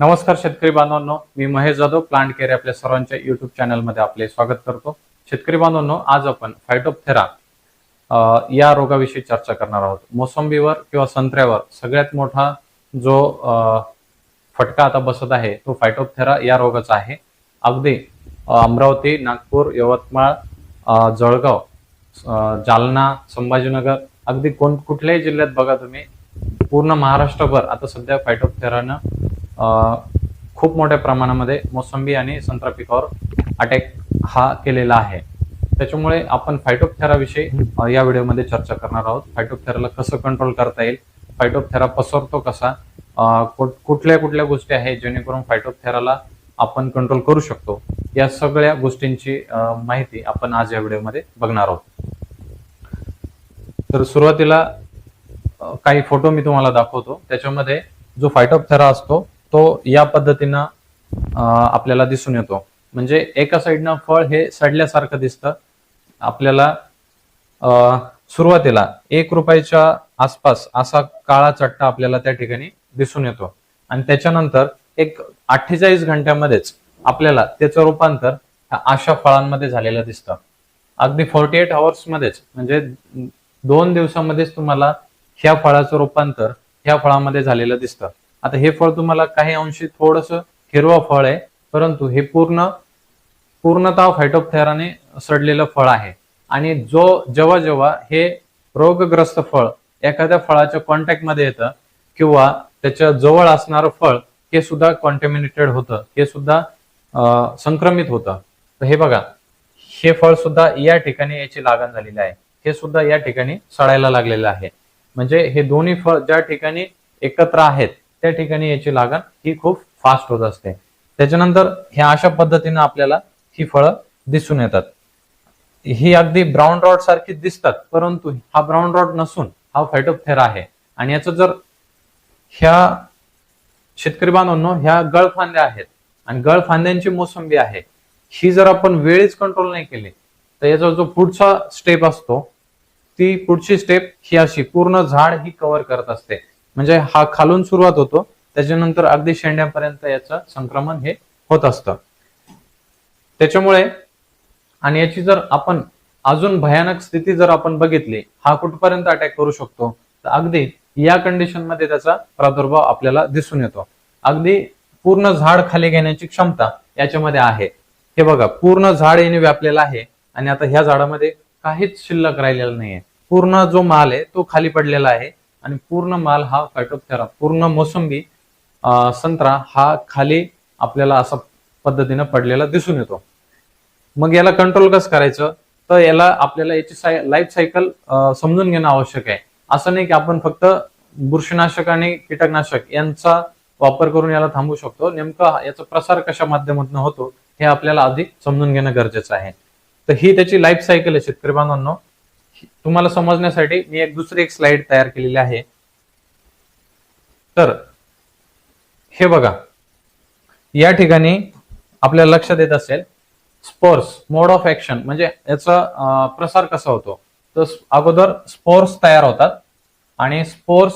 नमस्कार शेतकरी बांधवांनो मी महेश जाधव प्लांट केअर आपल्या सर्वांच्या युट्यूब चॅनलमध्ये आपले स्वागत करतो. शेतकरी बांधवांनो आज आपण फायटोपथेरा या रोगाविषयी चर्चा करणार आहोत. मोसंबीवर किंवा संत्र्यावर सगळ्यात मोठा जो फटका आता बसत आहे तो फायटोपथेरा या रोगाचा आहे. अगदी अमरावती नागपूर यवतमाळ जळगाव जालना संभाजीनगर अगदी कोण कुठल्याही जिल्ह्यात बघा तुम्ही. पूर्ण महाराष्ट्रभर आता सध्या फायटोपथेरानं खूप मोठ्या प्रमाणामध्ये मोसंबी आणि संत्रा पिकावर अटॅक हा केलेला आहे. त्याच्यामुळे आपण फायटोपथेराविषयी या व्हिडिओमध्ये चर्चा करणार आहोत. फायटोपथेराला कसं कंट्रोल करता येईल? फायटोपथेरा पसरतो कसा? कुठल्या कुठल्या गोष्टी आहेत जेणेकरून फायटोपथेराला आपण कंट्रोल करू शकतो? या सगळ्या गोष्टींची माहिती आपण आज या व्हिडिओमध्ये बघणार आहोत. तर सुरुवातीला काही फोटो मी तुम्हाला दाखवतो. त्याच्यामध्ये जो फायटोपथेरा असतो तो या पद्धतीनं आपल्याला दिसून येतो. म्हणजे एका साईडनं फळ हे सडल्यासारखं दिसतं. आपल्याला सुरुवातीला एक रुपयाच्या आसपास असा काळा चट्टा आपल्याला त्या ठिकाणी दिसून येतो. आणि त्याच्यानंतर एक अठ्ठेचाळीस घंट्यामध्येच आपल्याला त्याचं रूपांतर अशा फळांमध्ये झालेलं दिसतं. अगदी फोर्टी एट आवर्स मध्येच म्हणजे दोन दिवसामध्येच तुम्हाला ह्या फळाचं रूपांतर ह्या फळामध्ये झालेलं दिसतं. आता हे फळ तुम्हाला काही अंशी थोडस हिरवं फळ आहे परंतु हे पूर्ण पूर्णतः फायटोपथेराने सडलेलं फळ आहे. आणि जो जेव्हा जेव्हा हे रोगग्रस्त फळ एखाद्या फळाच्या कॉन्टॅक्टमध्ये येतं किंवा त्याच्याजवळ असणारं फळ हे सुद्धा कॉन्टॅमिनेटेड होतं हे सुद्धा संक्रमित होतं. तर हे बघा हे फळ सुद्धा या ठिकाणी याची लागण झालेली आहे. हे सुद्धा या ठिकाणी सडायला लागलेलं आहे. म्हणजे हे दोन्ही फळ ज्या ठिकाणी एकत्र आहेत त्या ठिकाणी याची लागण ही खूप फास्ट होत असते. त्याच्यानंतर ह्या अशा पद्धतीनं आपल्याला ही फळं दिसून येतात. ही अगदी ब्राऊन रॉड सारखी दिसतात परंतु हा ब्राऊन रॉड नसून हा फायटोपथेरा आहे. आणि याचं जर ह्या शेतकरी बांधवांनो ह्या गळफांद्या आहेत आणि गळफांद्यांची मोसंबी आहे ही जर आपण वेळीच कंट्रोल नाही केली तर याचा जो पुढचा स्टेप असतो ती पुढची स्टेप ही अशी पूर्ण झाड ही कव्हर करत असते. म्हणजे हा खालून सुरुवात होतो. त्याच्यानंतर अगदी शेंड्यापर्यंत याचं संक्रमण हे होत असतं. त्याच्यामुळे आणि याची जर आपण अजून भयानक स्थिती जर आपण बघितली हा कुठपर्यंत अटॅक करू शकतो? तर अगदी या कंडिशनमध्ये त्याचा प्रादुर्भाव आपल्याला दिसून येतो. अगदी पूर्ण झाड खाली घेण्याची क्षमता याच्यामध्ये आहे. हे बघा पूर्ण झाड याने व्यापलेलं आहे आणि आता ह्या झाडामध्ये काहीच शिल्लक राहिलेलं नाहीये. पूर्ण जो माल आहे तो खाली पडलेला आहे. आणि पूर्ण माल हा फायटोपथेरा पूर्ण मोसंबी संत्रा हा खाली आपल्याला असा पद्धतीनं पडलेला दिसून येतो. मग याला कंट्रोल कसं करायचं? तर याला आपल्याला याची लाईफ सायकल समजून घेणं आवश्यक आहे. असं नाही की आपण फक्त बुरशीनाशक आणि कीटकनाशक यांचा वापर करून याला थांबवू शकतो. नेमका याचा प्रसार कशा माध्यमातून होतो हे आपल्याला अधिक समजून घेणं गरजेचं आहे. तर ही त्याची लाईफ सायकल आहे शेतकरी बांधवांनो. तुम्हाला समजण्यासाठी मी एक दुसरी एक स्लाइड तयार केलेली आहे. तर हे बघा. या ठिकाणी आपल्याला लक्षात येत असेल स्पोर्स मोड ऑफ ऍक्शन म्हणजे याचा प्रसार कसा होतो? तर अगोदर स्पोर्स तयार होतात आणि स्पोर्स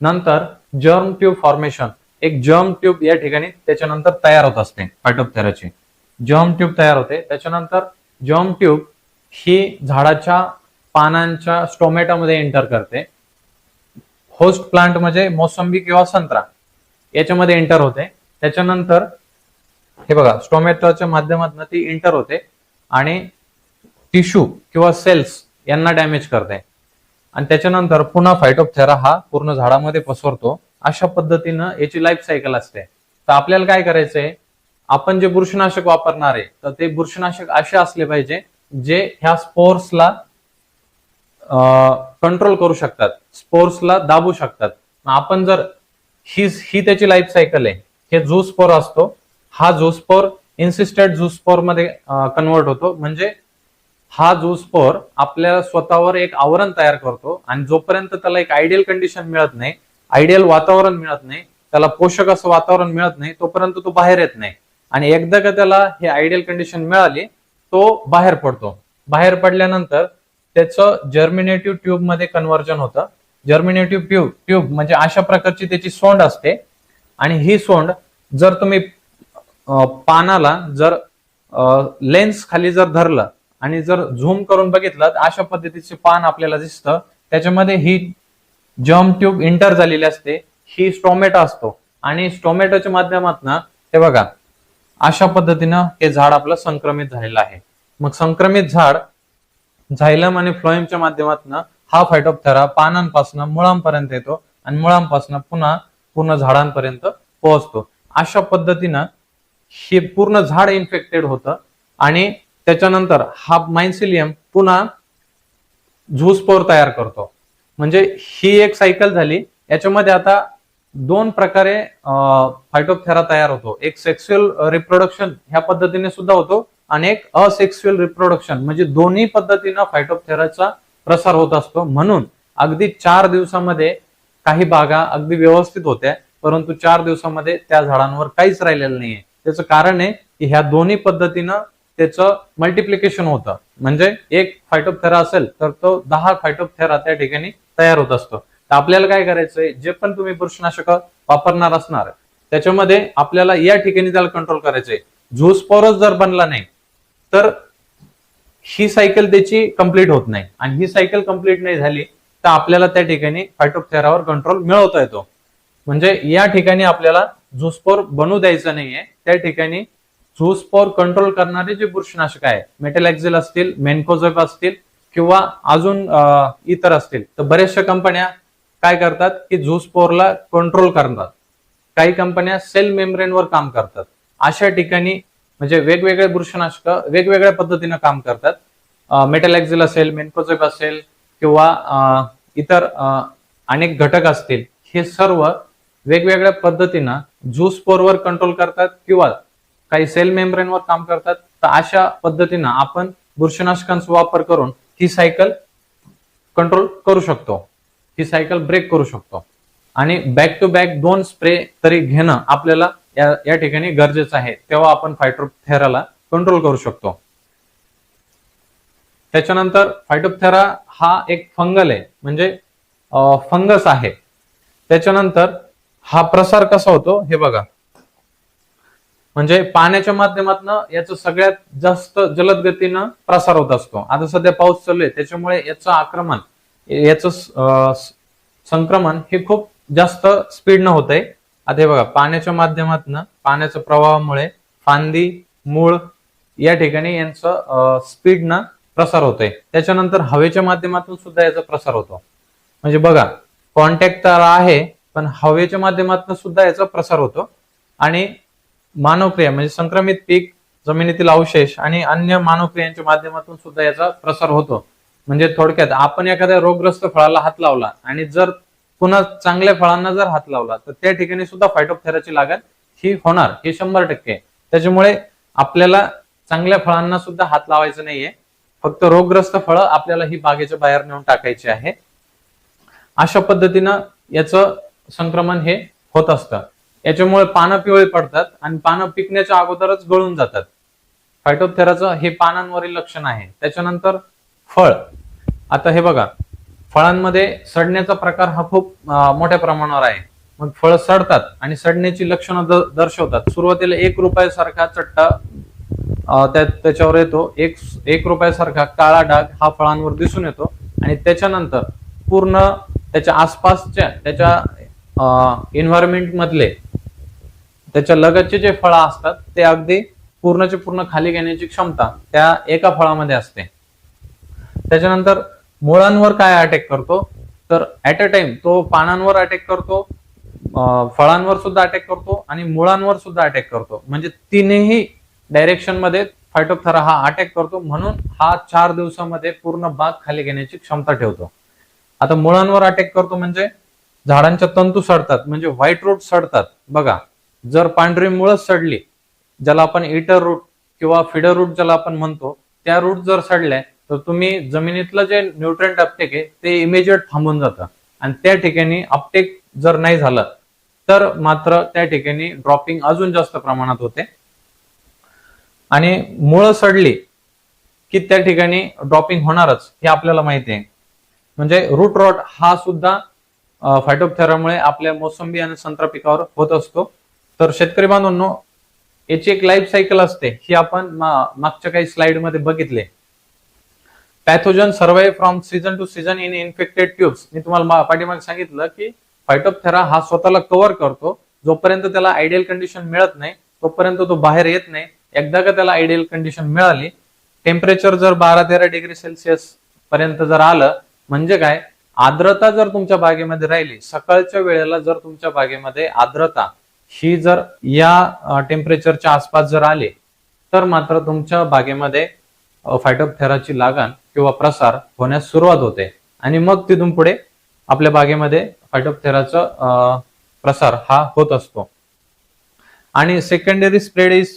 नंतर जर्म ट्यूब फॉर्मेशन एक जर्म ट्यूब या ठिकाणी त्याच्यानंतर तयार होत असते पॅटोपथेराची जर्म ट्यूब तयार होते त्याच्यानंतर जर्म ट्यूब ही झाडाच्या पानांच्या स्टोमॅटोमध्ये एंटर करते. होस्ट प्लांट म्हणजे मोसंबी किंवा संत्रा याच्यामध्ये एंटर होते. त्याच्यानंतर हे बघा स्टोमॅटोच्या माध्यमातून ती इंटर होते आणि टिश्यू किंवा सेल्स यांना डॅमेज करते. आणि त्याच्यानंतर पुन्हा फायटोपथेरा हा पूर्ण झाडामध्ये पसरतो. अशा पद्धतीनं याची लाईफ सायकल असते. तर आपल्याला काय करायचंय? आपण जे बुरशीनाशक वापरणार आहे तर ते बुरशीनाशक असे असले पाहिजे जे ह्या स्पोर्सला कंट्रोल करू शकतात. स्पोर्सला दाबू शकतात. आपण जर ही ही त्याची लाईफ सायकल आहे. हे जो स्पोर असतो. हा झोस्पोर इन्सिस्टेड झोस्पोरमध्ये कन्वर्ट होतो. म्हणजे हा झोस्पोर आपल्या स्वतःवर एक आवरण तयार करतो आणि जोपर्यंत त्याला एक आयडियल कंडिशन मिळत नाही आयडियल वातावरण मिळत नाही त्याला पोषक असं वातावरण मिळत नाही तोपर्यंत तो बाहेर येत नाही. आणि एकदा का त्याला हे आयडियल कंडिशन मिळाली तो बाहेर पडतो. बाहेर पडल्यानंतर त्याचं जर्मिनेटिव्ह ट्यूबमध्ये कन्व्हर्जन होतं. जर्मिनेटिव्ह ट्यूब ट्यूब म्हणजे अशा प्रकारची त्याची सोंड असते. आणि ही सोंड जर तुम्ही पानाला जर लेन्स खाली जर धरलं आणि जर झूम करून बघितलं तर अशा पद्धतीचे पान आपल्याला दिसतं. त्याच्यामध्ये ही जर्म ट्यूब इंटर झालेली असते. ही स्टोमॅटो असतो. आणि स्टोमॅटोच्या माध्यमातून हे बघा अशा पद्धतीनं हे झाड आपलं संक्रमित झालेलं आहे. मग संक्रमित झाड झायलम आणि फ्लोएमच्या माध्यमातून हा फायटोप्थेरा पानांपासून मुळांपर्यंत येतो आणि मुळांपासून पुन्हा पूर्ण झाडांपर्यंत पोहोचतो. अशा पद्धतीनं हे पूर्ण झाड इन्फेक्टेड होतं आणि त्याच्यानंतर हा मायसिलियम पुन्हा झूस्पोर तयार करतो. म्हणजे ही एक सायकल झाली. याच्यामध्ये आता दोन प्रकारे फायटोप्थेरा तयार होतो. एक सेक्स्युअल रिप्रोडक्शन ह्या पद्धतीने सुद्धा होतो. आणि एक असेक्स्युअल रिप्रोडक्शन म्हणजे दोन्ही पद्धतीनं फायटोप्थेराचा प्रसार होत असतो. म्हणून अगदी चार दिवसामध्ये काही बागा अगदी व्यवस्थित होत्या परंतु चार दिवसामध्ये त्या झाडांवर काहीच राहिलेलं नाहीये. त्याचं कारण आहे की ह्या दोन्ही पद्धतीनं त्याचं मल्टिप्लिकेशन होतं. म्हणजे एक फायटोप्थेरा असेल तर तो दहा फायटोप्थेरा त्या ठिकाणी तयार होत असतो. तर आपल्याला काय करायचंय? जे पण तुम्ही बुरशीनाशक वापरणार असणार त्याच्यामध्ये आपल्याला या ठिकाणी त्याला कंट्रोल करायचंय. झूसपोरच जर बनला नाही तर ही सायकल त्याची कंप्लीट होत नाही. आणि ही सायकल कंप्लीट नाही झाली तर आपल्याला त्या ठिकाणी फायटोप्थेरावर कंट्रोल मिळवता येतो. म्हणजे या ठिकाणी आपल्याला झुस्पोर बनू द्यायचं नाहीये. त्या ठिकाणी झुस्पोर कंट्रोल करणारे जे बुरशनाशक आहे मेटलॅक्झिल असतील मेनकोझेप असतील किंवा अजून इतर असतील तर बऱ्याचशा कंपन्या काय करतात की झुस्पोरला कंट्रोल करतात. काही कंपन्या सेल मेम्ब्रेनवर काम करतात. अशा ठिकाणी म्हणजे वेगवेगळे बुरशनाशक वेगवेगळ्या पद्धतीनं काम करतात. मेटलॅक्झिल असेल मेनकोझेप असेल किंवा इतर अनेक घटक असतील हे सर्व वेगवेगळ्या पद्धतीनं झूस्पोरवर कंट्रोल करतात किंवा काही सेल मेम्ब्रेनवर काम करतात. तर अशा पद्धतीनं आपण बुरशीनाशकांचा वापर करून ही सायकल कंट्रोल करू शकतो. ही सायकल ब्रेक करू शकतो. आणि बॅक टू बॅक दोन स्प्रे तरी घेणं आपल्याला या या ठिकाणी गरजेचं आहे तेव्हा आपण फायटोथेराला कंट्रोल करू शकतो. त्याच्यानंतर फायटोप्थेरा हा एक फंगल आहे म्हणजे फंगस आहे. त्याच्यानंतर हा प्रसार कसा होतो हे बघा. म्हणजे पाण्याच्या माध्यमातून याचं सगळ्यात जास्त जलद गतीनं प्रसार होत असतो. आता सध्या पाऊस चालू आहे त्याच्यामुळे याचं आक्रमण याचं संक्रमण हे खूप जास्त स्पीडनं होत आहे आता हे बघा पाण्याच्या माध्यमातून पाण्याच्या प्रवाहामुळे फांदी मूळ या ठिकाणी यांचं स्पीडनं प्रसार होतोय. त्याच्यानंतर हवेच्या माध्यमातून सुद्धा याचा प्रसार होतो. म्हणजे बघा कॉन्टॅक्ट तर आहे पण हवेच्या माध्यमातून सुद्धा याचा प्रसार होतो. आणि मानवक्रिया म्हणजे संक्रमित पीक जमिनीतील अवशेष आणि अन्य मानवक्रियांच्या माध्यमातून सुद्धा याचा प्रसार होतो. म्हणजे थोडक्यात आपण एखाद्या रोगग्रस्त फळाला हात लावला आणि जर पुन्हा चांगल्या फळांना जर हात लावला तर त्या ठिकाणी सुद्धा फायटोपथेराची लागण ही होणार हे शंभर टक्के. त्याच्यामुळे आपल्याला चांगल्या फळांना सुद्धा हात लावायचं नाहीये. फक्त रोगग्रस्त फळं आपल्याला ही बागेच्या बाहेर नेऊन टाकायची आहे. अशा पद्धतीनं याचं संक्रमण हे होत असतं. याच्यामुळे पानं पिवळे पडतात आणि पानं पिकण्याच्या अगोदरच गळून जातात. फायटोथेराचं हे पानांवरील लक्षण आहे. त्याच्यानंतर फळ. आता हे बघा. फळांमध्ये सडण्याचा प्रकार हा खूप मोठ्या प्रमाणावर आहे. मग फळं सडतात आणि सडण्याची लक्षणं दर्शवतात. सुरुवातीला एक रुपयासारखा चट्टा त्या त्याच्यावर येतो. एक एक रुपयासारखा काळा डाग हा फळांवर दिसून येतो आणि त्याच्यानंतर पूर्ण त्याच्या आसपासच्या त्याच्या एन्व्हायरमेंट मधले त्याच्या लगतचे जे फळं असतात ते अगदी पूर्णचे पूर्ण खाली घेण्याची क्षमता त्या एका फळामध्ये असते. त्याच्यानंतर मुळांवर काय अटॅक करतो? तर ऍट अ टाइम तो पानांवर अटॅक करतो फळांवर सुद्धा अटॅक करतो आणि मुळांवर सुद्धा अटॅक करतो. म्हणजे तीनही डायरेक्शनमध्ये फायटोथरा हा अटॅक करतो म्हणून हा चार दिवसामध्ये पूर्ण बाग खाली घेण्याची क्षमता ठेवतो. आता मुळांवर अटॅक करतो म्हणजे झाडांच्या तंतू सडतात म्हणजे व्हाईट रूट सडतात. बघा जर पांढरी मुळच सडली ज्याला आपण इटर रूट किंवा फिडर रूट ज्याला आपण म्हणतो त्या रूट जर सडल्या तर तुम्ही जमिनीतलं जे न्यूट्रंट अपटेक आहे ते इमिजिएट थांबून जातं. आणि त्या ठिकाणी अपटेक जर नाही झालं तर मात्र त्या ठिकाणी ड्रॉपिंग अजून जास्त प्रमाणात होते. आणि मुळं सडली की त्या ठिकाणी ड्रॉपिंग होणारच हे आपल्याला माहिती आहे. म्हणजे रूट रॉट हा सुद्धा फायटोपथेरामुळे आपल्या मोसंबी आणि संत्रा पिकावर होत असतो. तर शेतकरी बांधवांनो याची एक लाईफ सायकल असते. ही आपण मागच्या काही स्लाइडमध्ये बघितले. Pathogen survive from season to season in infected tubes मी तुम्हाला मा- पाठीमागे सांगितलं की फायटोपथेरा हा स्वतःला कव्हर करतो. जोपर्यंत त्याला आयडियल कंडिशन मिळत नाही तोपर्यंत तो बाहेर येत नाही. एकदा का त्याला आयडियल कंडिशन मिळाली टेम्परेचर जर बारा तेरा डिग्री सेल्सिअस पर्यंत जर आलं म्हणजे काय? आर्द्रता जर तुमच्या बागेमध्ये राहिली सकाळच्या वेळेला जर तुमच्या बागेमध्ये आर्द्रता ही जर या टेम्परेचरच्या आसपास जर आले तर मात्र तुमच्या बागेमध्ये फायटोपथेराची लागण किंवा प्रसार होण्यास सुरुवात होते. आणि मग तिथून पुढे आपल्या बागेमध्ये फायटोपथेराचा प्रसार हा होत असतो. आणि सेकंडरी स्प्रेड इज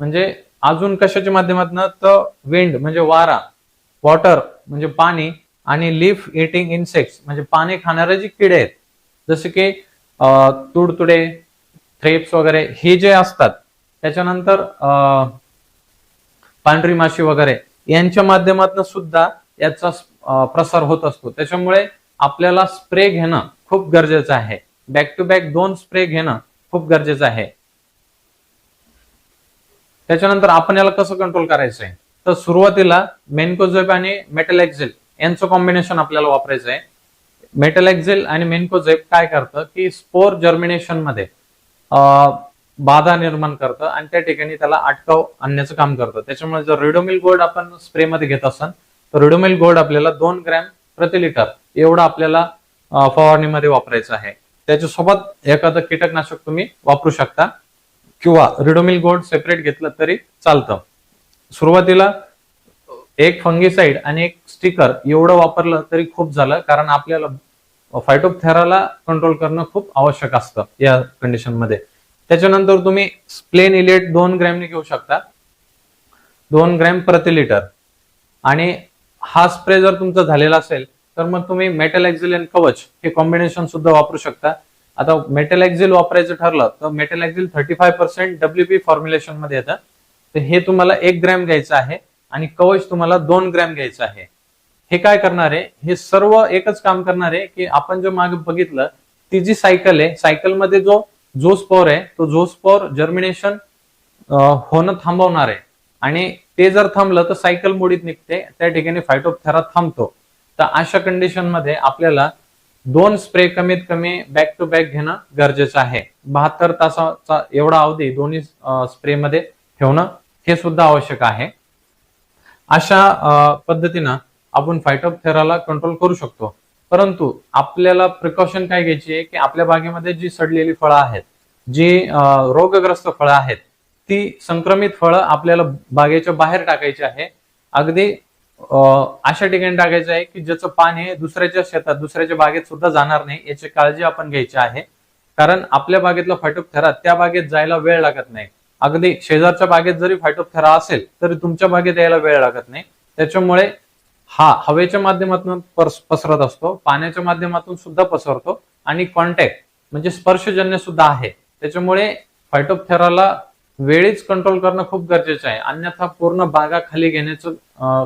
म्हणजे अजून कशाच्या माध्यमातून? तर विंड म्हणजे वारा वॉटर म्हणजे पाणी आणि लीफ इटिंग इन्सेक्ट्स म्हणजे पाणी खाणारे जे किडे आहेत जसे की तुडतुडे थ्रेप्स वगैरे हे जे असतात त्याच्यानंतर अं, पांढरी माशी वगैरे यांच्या माध्यमातून सुद्धा याचा प्रसार होत असतो. त्याच्यामुळे आपल्याला स्प्रे घेणं खूप गरजेचं आहे. बॅक टू बॅक दोन स्प्रे घेणं खूप गरजेचं आहे. त्याच्यानंतर आपण याला कसं कंट्रोल करायचं आहे तर सुरुवातीला मेनकोझेब आणि मेटलॅक्झेल यांचं कॉम्बिनेशन आपल्याला वापरायचं आहे मेटलॅक्झेल आणि मेनकोझेब काय करतं की स्पोर जर्मिनेशनमध्ये बाधा निर्माण करतं आणि त्या ठिकाणी त्याला अटकाव आणण्याचं काम करतं. त्याच्यामुळे जर रिडोमिल गोल्ड आपण स्प्रेमध्ये घेत असाल तर रिडोमिल गोल्ड आपल्याला दोन ग्रॅम प्रति लिटर एवढं आपल्याला फवारणीमध्ये वापरायचं आहे. त्याच्यासोबत एखादं कीटकनाशक तुम्ही वापरू शकता किंवा रिडोमिल गोल्ड सेपरेट घेतलं तरी चालतं. सुरुवातीला एक फंगीसाईड आणि एक स्टिकर एवढं वापरलं तरी खूप झालं कारण आपल्याला फायटोपथेराला कंट्रोल करणं खूप आवश्यक असतं या कंडिशनमध्ये. त्याच्यानंतर तुम्ही प्लेन इलेट दोन ग्रॅमने घेऊ शकता. दोन ग्रॅम प्रति लिटर आणि हा स्प्रे जर तुमचा झालेला असेल तर मग तुम्ही मेटल एक्झिल आणि कवच हे कॉम्बिनेशन सुद्धा वापरू शकता. आता मेटल एक्झिल वापरायचं ठरलं तर metalaxyl thirty five percent W P फॉर्म्युलेशनमध्ये येतं. तर हे तुम्हाला एक ग्रॅम घ्यायचं आहे आणि कवच तुम्हाला दोन ग्रॅम घ्यायचं आहे. हे काय करणार आहे हे सर्व एकच काम करणार आहे की आपण जे मागे बघितलं ती जी सायकल आहे सायकलमध्ये जो जो स्पोर आहे तो जो स्पोर जर्मिनेशन होणं थांबवणार आहे. आणि ते जर थांबलं तर सायकल मोडीत निघते. त्या ठिकाणी फायटोपथेरा थांबतो. तर अशा कंडिशनमध्ये आपल्याला दोन स्प्रे कमीत कमी बॅक टू बॅक घेणं गरजेचं आहे. बहात्तर तासाचा एवढा अवधी दोन्ही स्प्रे मध्ये ठेवणं हे सुद्धा आवश्यक आहे. अशा पद्धतीनं आपण फायटोपथेराला कंट्रोल करू शकतो. परंतु आपल्याला प्रिकॉशन काय घ्यायची आहे की आपल्या बागेमध्ये जी सडलेली फळं आहेत जी रोगग्रस्त फळं आहेत ती संक्रमित फळं आपल्याला बागेच्या बाहेर टाकायची आहे. अगदी अशा ठिकाणी टाकायचं आहे की ज्याचं पाणी हे दुसऱ्याच्या शेतात दुसऱ्याच्या बागेत सुद्धा जाणार नाही याची काळजी आपण घ्यायची आहे. कारण आपल्या बागेतला थरा त्या बागेत जायला वेळ लागत नाही. अगदी शेजारच्या बागेत जरी फायटोपथेरा असेल तरी तुमच्या बागेत यायला वेळ लागत नाही. त्याच्यामुळे हा हवेच्या माध्यमातून पसरत असतो पाण्याच्या माध्यमातून सुद्धा पसरतो आणि कॉन्टॅक्ट म्हणजे स्पर्शजन्य सुद्धा आहे. त्याच्यामुळे फायटोपथेराला वेळीच कंट्रोल करणं खूप गरजेचं आहे. अन्यथा पूर्ण बागा खाली घेण्याचं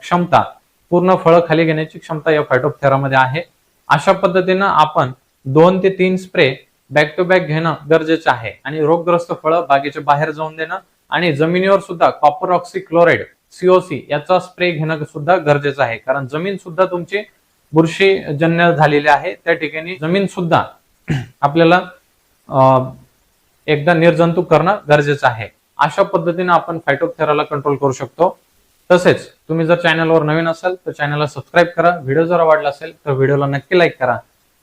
क्षमता पूर्ण फळं खाली घेण्याची क्षमता या फायटोपथेरामध्ये आहे. अशा पद्धतीनं आपण दोन ते तीन स्प्रे बॅक टू बॅक घेणं गरजेचं आहे. आणि रोगग्रस्त फळं बागेच्या बाहेर जाऊन देणं आणि जमिनीवर सुद्धा कॉपर ऑक्सी क्लोराईड सीओसी याचा स्प्रे घेणं सुद्धा गरजेचं आहे. कारण जमीन सुद्धा तुमची बुरशीजन्य झालेली आहे. त्या ठिकाणी जमीन सुद्धा आपल्याला एकदा निर्जंतुक करणं गरजेचं आहे. अशा पद्धतीने आपण फायटोपथेराला कंट्रोल करू शकतो. तसेच तुम्ही जर चॅनलवर नवीन असाल तर चॅनलला सबस्क्राईब करा. व्हिडिओ जर आवडला असेल तर व्हिडिओला नक्की लाईक करा.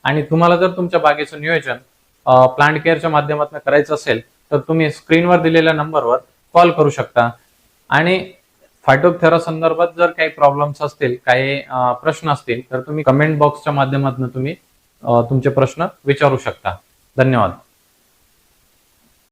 आणि तुम्हाला जर तुमच्या बागेचं नियोजन प्लांट केअरच्या माध्यमातून करायचं असेल तर तुम्ही स्क्रीनवर दिलेल्या नंबरवर कॉल करू शकता. आणि फायटोथेरा संदर्भात जर काही प्रॉब्लेम्स असतील काही प्रश्न असतील तर तुम्ही कमेंट बॉक्सच्या माध्यमातून तुम्ही तुमचे प्रश्न विचारू शकता. धन्यवाद.